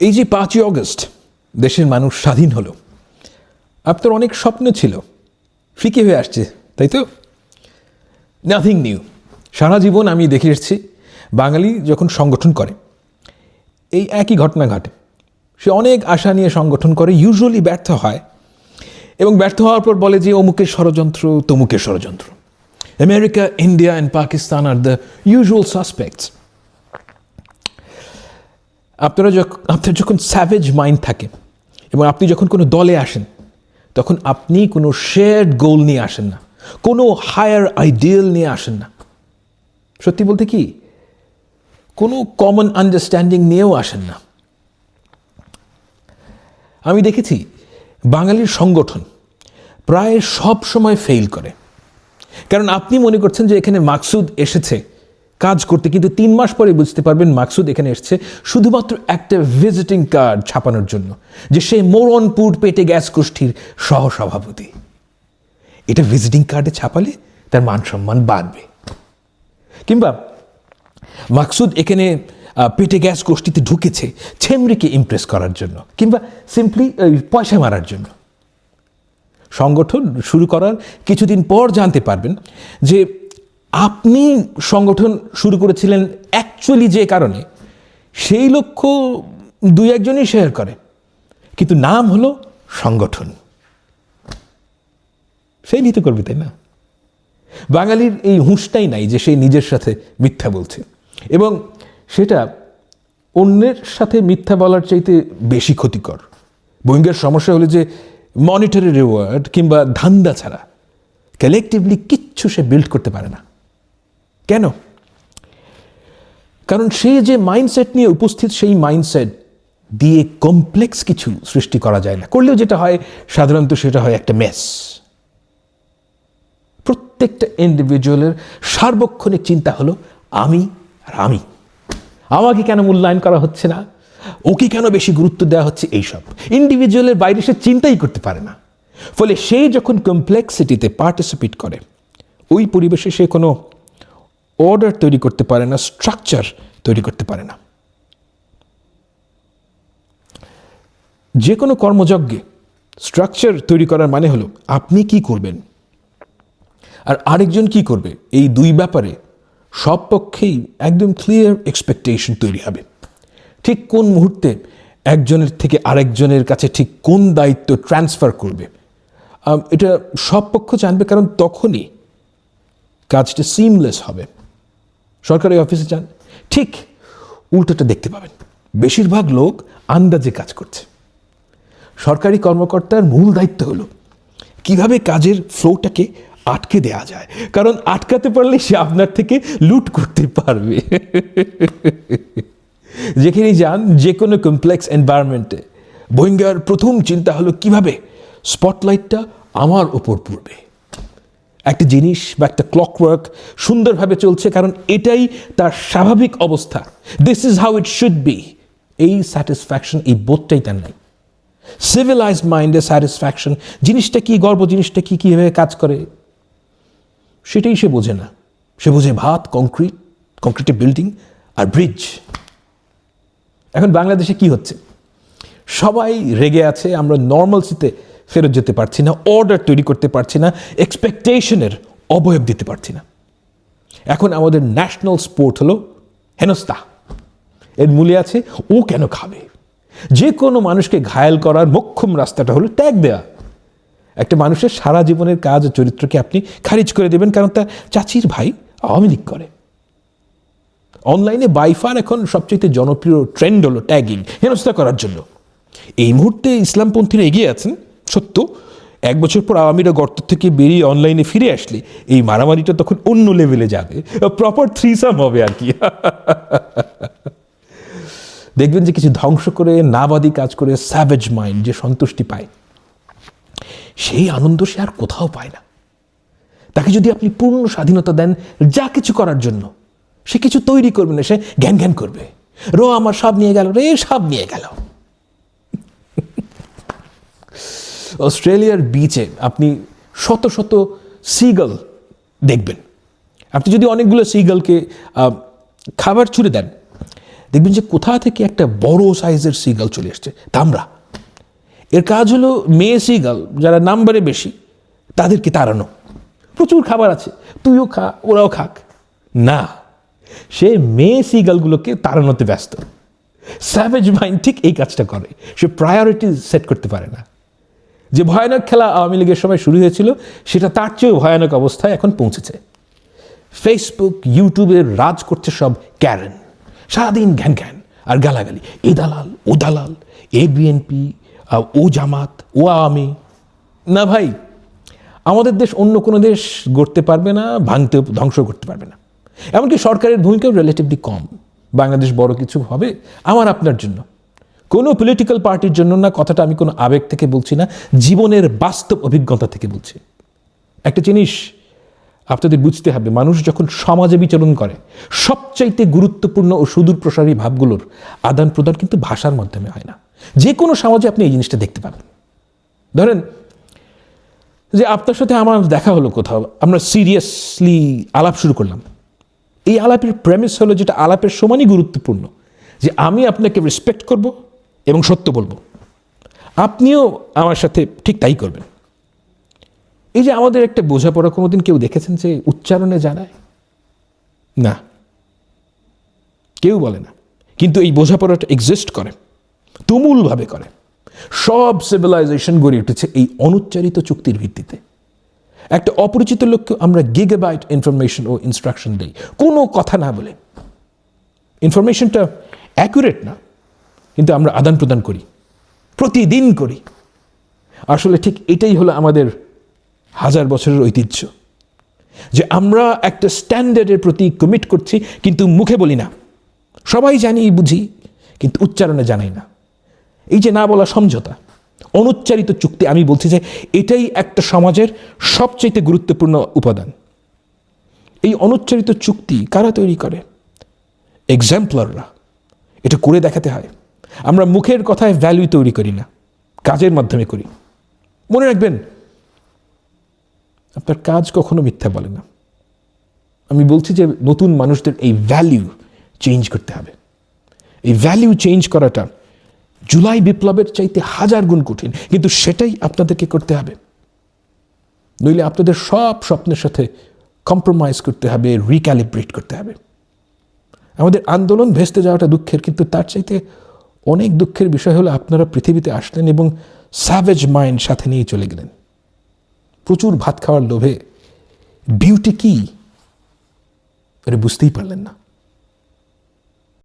এই যে পাঁচই অগস্ট, দেশের মানুষ স্বাধীন হলো। আপনার অনেক স্বপ্ন ছিল, ফিকে হয়ে আসছে, তাই তো? নাথিং নিউ সারা জীবন আমি দেখে এসেছি, বাঙালি যখন সংগঠন করে, এই একই ঘটনা ঘটে। সে অনেক আশা নিয়ে সংগঠন করে ইউজুয়ালি ব্যর্থ হয়, এবং ব্যর্থ হওয়ার পর বলে যে, অমুকের ষড়যন্ত্র, তমুকের ষড়যন্ত্র। আমেরিকা ইন্ডিয়া অ্যান্ড পাকিস্তান আর দ্য ইউজুয়াল সাসপেক্টস আপনারা যখন আপনার যখন স্যাভেজ মাইন্ড থাকে এবং আপনি যখন কোনো দলে আসেন, তখন আপনি কোনো শেয়ার্ড গোল নিয়ে আসেন না, কোনো হায়ার আইডিয়াল নিয়ে আসেন না। সত্যি বলতে কি, কোনো কমন আন্ডারস্ট্যান্ডিং নিয়েও আসেন না। আমি দেখেছি বাঙালির সংগঠন প্রায় সব সময় ফেল করে। কারণ আপনি মনে করছেন যে এখানে মাকসুদ এসেছে কাজ করতে, কিন্তু তিন মাস পরে বুঝতে পারবেন মাকসুদ এখানে এসেছে শুধুমাত্র একটা ভিজিটিং কার্ড ছাপানোর জন্য, যে সে মোরনপুর পেটে গ্যাস গোষ্ঠীর সহসভাপতি। এটা ভিজিটিং কার্ডে ছাপালে তার মান সম্মান বাড়বে। কিংবা মাকসুদ এখানে পেটে গ্যাস গোষ্ঠীতে ঢুকেছে ছেমরিকে ইমপ্রেস করার জন্য, কিংবা সিম্পলি পয়সা মারার জন্য। সংগঠন শুরু করার কিছুদিন পর জানতে পারবেন যে আপনি সংগঠন শুরু করেছিলেন অ্যাকচুয়ালি যে কারণে, সেই লক্ষ্য দুই একজনই শেয়ার করে। কিন্তু নাম হলো সংগঠন। সেই নিতে করবে, তাই না? বাঙালির এই হুঁশটাই নাই যে সে নিজের সাথে মিথ্যা বলছে। এবং সেটা অন্যের সাথে মিথ্যা বলার চাইতে বেশি ক্ষতিকর। বইঙ্গের সমস্যা হলো যে মনিটরি রিওয়ার্ড কিংবা ধান্দা ছাড়া কালেকটিভলি কিচ্ছু সে বিল্ড করতে পারে না। কেন? কারণ সে যে মাইন্ডসেট নিয়ে উপস্থিত, সেই মাইন্ডসেট দিয়ে কমপ্লেক্স কিছু সৃষ্টি করা যায় না। করলেও যেটা হয়, সাধারণত সেটা হয় একটা মেস প্রত্যেকটা ইন্ডিভিজুয়ালের সার্বক্ষণিক চিন্তা হলো, আমি আর আমি। আমাকে কেন মূল্যায়ন করা হচ্ছে না? ওকে কেন বেশি গুরুত্ব দেওয়া হচ্ছে? এইসব। ইন্ডিভিজুয়ালের বাইরে সে চিন্তাই করতে পারে না। ফলে সে যখন কমপ্লেক্সিটিতে পার্টিসিপেট করে, ওই পরিবেশে সে কোনো অর্ডার তৈরি করতে পারে না স্ট্রাকচার তৈরি করতে পারে না। যে কোনো কর্মযজ্ঞে স্ট্রাকচার তৈরি করার মানে হলো আপনি কি করবেন আর আরেকজন কি করবে? এই দুই ব্যাপারে সব পক্ষেই একদম ক্লিয়ার এক্সপেকটেশন তৈরি হবে। ঠিক কোন মুহূর্তে একজনের থেকে আরেকজনের কাছে ঠিক কোন দায়িত্ব ট্রান্সফার করবে? এটা সব পক্ষ জানবে কারণ তখনই কাজটা সিমলেস হবে। সরকারি অফিসে যান, ঠিক উল্টোটা দেখতে পাবেন। বেশিরভাগ লোক আন্দাজে কাজ করছে। সরকারি কর্মকর্তার মূল দায়িত্ব হলো কীভাবে কাজের ফ্লোটাকে আটকে দেয়া যায়। কারণ আটকাতে পারলে সে আপনার থেকে লুট করতে পারবে। যেখানেই যান যে কোনো কমপ্লেক্স এনভায়রনমেন্টে বহিঙ্গার প্রথম চিন্তা হলো কীভাবে স্পটলাইটটা আমার ওপর পড়বে। একটা জিনিস বা একটা ক্লকওয়ার্ক সুন্দরভাবে চলছে, কারণ এটাই তার স্বাভাবিক অবস্থা। This is how it should be এই স্যাটিসফ্যাকশন এই বোধটাই তার নাই। সিভিলাইজড মাইন্ডের স্যাটিসফ্যাকশন জিনিসটা কি গর্ব, জিনিসটা কি, কীভাবে কাজ করে? সেটাই সে বোঝে না। সে বোঝে ভাত কংক্রিট কংক্রিটের বিল্ডিং আর ব্রিজ এখন বাংলাদেশে কি হচ্ছে? সবাই রেগে আছে, আমরা নর্মালসিতে ফেরত যেতে পারছি না অর্ডার তৈরি করতে পারছি না এক্সপেকটেশনের অবয়ব দিতে পারছি না। এখন আমাদের ন্যাশনাল স্পোর্ট হলো হেনস্তা এর মূলে আছে, ও কেন খাবে? যে কোনো মানুষকে ঘায়াল করার মোক্ষম রাস্তাটা হলো ট্যাগ দেওয়া একটা মানুষের সারা জীবনের কাজ চরিত্রকে আপনি খারিজ করে দেবেন কারণ তার চাচির ভাই আওয়ামী লীগ করে। অনলাইনে বাইফার এখন সবচেয়ে জনপ্রিয় ট্রেন্ড হলো ট্যাগিং হেনস্থা করার জন্য। এই মুহূর্তে ইসলামপন্থীরা এগিয়ে আছেন সত্য, এক বছর পর আওয়ামীরা গর্ত থেকে বেরিয়ে অনলাইনে ফিরে আসলে, এই মারামারিটা তখন অন্য লেভেলে যাবে। প্রপার থ্রিসাম হবে আর কি। দেখবেন যে কিছু ধ্বংস করে, নাবাদি কাজ করে স্যাভেজ মাইন্ড যে সন্তুষ্টি পায়, সেই আনন্দ সে আর কোথাও পায় না। তাকে যদি আপনি পূর্ণ স্বাধীনতা দেন, যা কিছু করার জন্য, সে কিছু তৈরি করবে না, সে জ্ঞান জ্ঞান করবে। রো, আমার সব নিয়ে গেল রে, সব নিয়ে গেল। অস্ট্রেলিয়ার বিচে আপনি শত শত সিগল দেখবেন। আপনি যদি অনেকগুলো সিগলকে খাবার ছুড়ে দেন, দেখবেন যে কোথা থেকে একটা বড় সাইজের সিগল চলে আসছে তামরা এর কাজ হলো মেয়ে সিগল যারা নাম্বারে বেশি, তাদেরকে তাড়ানো। প্রচুর খাবার আছে, তুইও খা, ওরাও খাক। না, সে মেয়ে সিগালগুলোকে তাড়ানোতে ব্যস্ত। স্যাভেজ মাইন্ড ঠিক এই কাজটা করে, সে প্রায়োরিটি সেট করতে পারে না। যে ভয়ানক খেলা আওয়ামী লীগের সময় শুরু হয়েছিল, সেটা তার চেয়েও ভয়ানক অবস্থায় এখন পৌঁছেছে। ফেসবুক ইউটিউবের রাজ করছে সব ক্যারেন। সারাদিন ঘ্যান ঘ্যান আর গালাগালি। এ দালাল, ও দালাল, এ বিএনপি ও জামাত, ও আওয়ামী। না ভাই, আমাদের দেশ অন্য কোনো দেশ গড়তে পারবে না, ভাঙতে, ধ্বংস করতে পারবে না। এমনকি সরকারের ভূমিকাও রিলেটিভলি কম। বাংলাদেশ বড় কিছু হবে আমার আপনার জন্য। কোনো পলিটিক্যাল পার্টির জন্য না, কথাটা আমি কোনো আবেগ থেকে বলছি না, জীবনের বাস্তব অভিজ্ঞতা থেকে বলছি। একটা জিনিস আপনাদের বুঝতে হবে, মানুষ যখন সমাজে বিচরণ করে, সবচাইতে গুরুত্বপূর্ণ ও সুদূর প্রসারী ভাবগুলোর আদান প্রদান কিন্তু ভাষার মাধ্যমে হয় না। যে কোনো সমাজে আপনি এই জিনিসটা দেখতে পাবেন। ধরেন যে আপনার সাথে আমার দেখা হলো কোথাও, আমরা সিরিয়াসলি আলাপ শুরু করলাম। এই আলাপের প্রেমিস হলো যেটা আলাপের সমানই গুরুত্বপূর্ণ, যে আমি আপনাকে রেসপেক্ট করব এবং সত্য বলব। আপনিও আমার সাথে ঠিক তাই করবেন। এই যে আমাদের একটা বোঝাপড়া কোনোদিন কেউ দেখেছেন যে উচ্চারণে জানায়? না। কেউ বলে না। কিন্তু এই বোঝাপড়াটা এক্সিস্ট করে। তুমুলভাবে করে। সব সিভিলাইজেশন গড়ে উঠেছে এই অনুচ্চারিত চুক্তির ভিত্তিতে। একটা অপরিচিত লোককে আমরা গিগাবাইট ইনফরমেশন ও ইনস্ট্রাকশন দিই। কোনো কথা না বলে। ইনফরমেশনটা অ্যাকুরেট না। কিন্তু আমরা আদান প্রদান করি, প্রতিদিন করি। আসলে ঠিক এটাই হলো আমাদের হাজার বছরের ঐতিহ্য, যে আমরা একটা স্ট্যান্ডার্ডের প্রতি কমিট করছি, কিন্তু মুখে বলি না। সবাই জানি, বুঝি, কিন্তু উচ্চারণে জানাই না। এই যে না বলা সমঝোতা, অনুচ্চারিত চুক্তি, আমি বলছি যে এটাই একটা সমাজের সবচাইতে গুরুত্বপূর্ণ উপাদান। এই অনুচ্চারিত চুক্তি কারা তৈরি করে? এক্সাম্পলাররা এটা করে দেখাতে হয়। আমরা মুখের কথায় ভ্যালু তৈরি করি না, কাজের মাধ্যমে করি। মনে রাখবেন, আপনার কাজ কখনো মিথ্যা বলে না। আমি বলছি যে নতুন মানুষদের এই ভ্যালিউ চেঞ্জ করতে হবে। এই ভ্যালিউ চেঞ্জ করাটা জুলাই বিপ্লবের চাইতে হাজার গুণ কঠিন, কিন্তু সেটাই আপনাদেরকে করতে হবে। নইলে আপনাদের সব স্বপ্নের সাথে কম্প্রোমাইজ করতে হবে রিক্যালিব্রেট করতে হবে। আমাদের আন্দোলন ভেস্তে যাওয়াটা দুঃখের, কিন্তু তার চাইতে অনেক দুঃখের বিষয় হলো আপনারা পৃথিবীতে আসলেন এবং সাভেজ মাইন্ড সাথে নিয়ে চলে গেলেন। প্রচুর ভাত খাওয়ার লোভে বিউটি কি? এটা বুঝতেই পারলেন না।